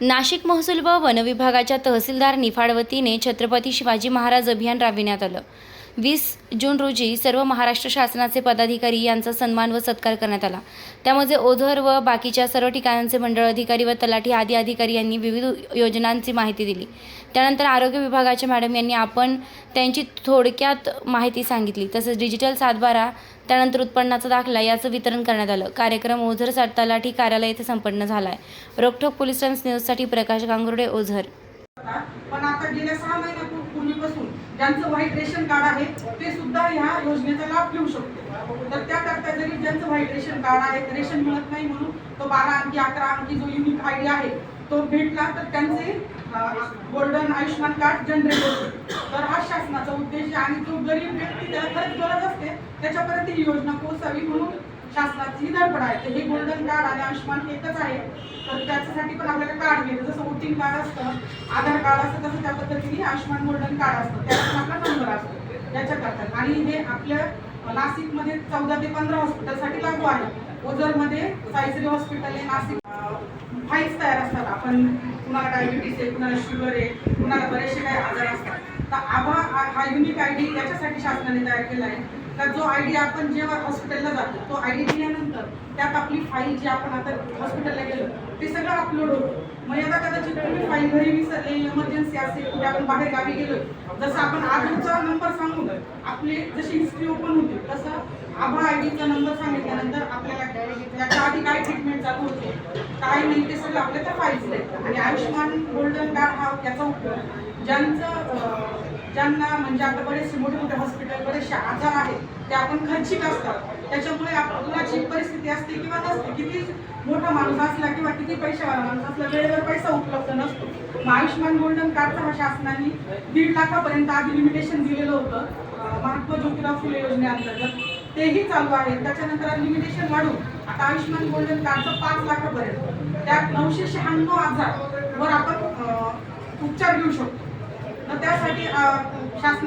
नाशिक महसूल व वन विभागाच्या तहसीलदार निफाड वतीने छत्रपती शिवाजी महाराज अभियान राबविण्यात आलं. वीस जून रोजी सर्व महाराष्ट्र शासनाचे पदाधिकारी यांचा सन्मान व सत्कार करण्यात आला. त्यामध्ये ओझर व बाकीच्या सर्व ठिकाणांचे मंडळ अधिकारी व तलाठी आदी अधिकारी यांनी विविध योजनांची माहिती दिली. त्यानंतर आरोग्य विभागाच्या मॅडम यांनी आपण त्यांची थोडक्यात माहिती सांगितली. तसेच डिजिटल सातबारा त्यानंतर उत्पन्नाचा दाखला याचं वितरण करण्यात आलं. कार्यक्रम ओझर साठ तलाठी कार्यालय येथे संपन्न झाला आहे रोखोक पोलीस टाइम्स न्यूजसाठी प्रकाश गांगुर्डे ओझर. पण आता गेल्या सहा महिन्यापूर्वी पूर्वीपासून ज्यांचं व्हाईट रेशन कार्ड आहे ते सुद्धा ह्या योजनेचा लाभ घेऊ शकतो. तर त्याकरता जरी ज्यांचं व्हाईट रेशन कार्ड आहे रेशन मिळत नाही म्हणून तो बारा अंकी अकरा अंकी जो युनिक आय आहे तो भेटला तर त्यांचे गोल्डन आयुष्यमान कार्ड जनरेट होते. तर हा शासनाचा उद्देश आणि जो गरीब व्यक्ती त्याला खरंच गरज असते त्याच्यापर्यंत ही योजना पोहोचावी म्हणून शासनाची धडपड आहे. तर हे गोल्डन कार्ड आणि आयुष्यमान एकच आहे. तर त्याच्यासाठी पण आपल्याला कार्ड मिळतं जसं वोटिंग कार्ड असतं आधार कार्ड असतं तसं त्या पद्धतीने आयुष्यमान गोल्डन कार्ड असतं. त्याचा आपला नंबर असतो. याच्याकरता आणि हे आपल्या नाशिकमध्ये चौदा ते पंधरा हॉस्पिटलसाठी लागू आहे. ओझरमध्ये साईश्री हॉस्पिटल आहे नाशिक फाईल्स तयार असतात. आपण कुणाला डायबिटीस आहे कुणाला शुगर आहे कुणाला बरेचसे काही आजार असतात. तर आभा हा युनिक आय डी याच्यासाठी शासनाने तयार केला आहे. तर जो आय डी आपण जेव्हा हॉस्पिटलला जातो तो आय डी दिल्यानंतर त्यात आपली फाईल जी आपण आता हॉस्पिटलला गेलो ते सगळं अपलोड होतं. मग आता कदाचित तुम्ही फाईल घरी विसरले इमर्जन्सी असेल कुठे आपण बाहेर गावी गेलो जसं आपण आधारचा नंबर सांगू आपली जशी हिस्ट्री ओपन होती तसं आभा आय डीचा नंबर सांगितल्यानंतर आपल्याला त्याच्या आधी काय ट्रीटमेंट चालू होते काय नाही ते सगळं आपल्या त्या फाईल्स देतात आणि आयुष्यमान गोल्डन कार्ड हा याचा उपयोग. ज्यांचं ज्यांना म्हणजे आता बरेचसे मोठे मोठे हॉस्पिटल बरेचसे आजार आहेत ते आपण खर्चिक असतात. त्याच्यामुळे आपल्याची परिस्थिती असते किंवा नसते. किती मोठा माणूस असला किंवा किती पैशावाला माणूस असला वेळेवर पैसा उपलब्ध नसतो. मग आयुष्यमान गोल्डन कार्डचा हा शासनाने दीड लाखापर्यंत आधी लिमिटेशन दिलेलं होतं. महात्मा ज्योतिराव फुले योजनेअंतर्गत तेही चालू आहे. त्याच्यानंतर लिमिटेशन वाढून आता आयुष्यमान गोल्डन कार्डचं पाच लाखापर्यंत. त्यात नऊशे शहाण्णव हजार वर आपण उपचार घेऊ शकतो. मग त्यासाठी अं, शासनाने